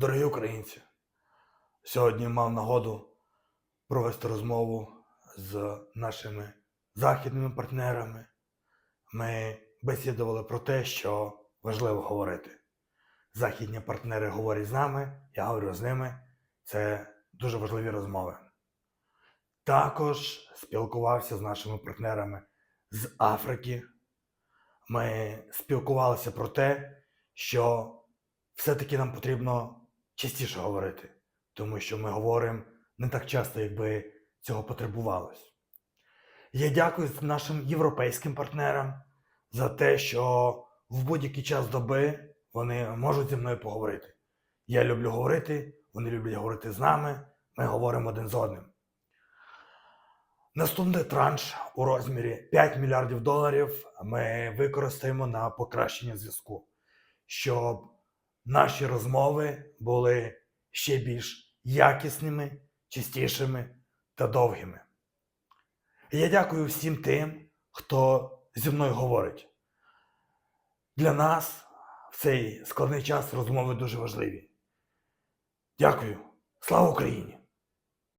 Дорогі українці, сьогодні мав нагоду провести розмову з нашими західними партнерами. Ми бесідували про те, що важливо говорити. Західні партнери говорять з нами, я говорю з ними. Це дуже важливі розмови. Також спілкувався з нашими партнерами з Африки. Ми спілкувалися про те, що все-таки нам потрібно частіше говорити, тому що ми говоримо не так часто, якби цього потребувалось. Я дякую нашим європейським партнерам за те, що в будь-який час доби вони можуть зі мною поговорити. Я люблю говорити, вони люблять говорити з нами, ми говоримо один з одним. Наступний транш у розмірі 5 мільярдів доларів ми використаємо на покращення зв'язку, щоб наші розмови були ще більш якісними, чистішими та довгими. Я дякую всім тим, хто зі мною говорить. Для нас в цей складний час розмови дуже важливі. Дякую. Слава Україні!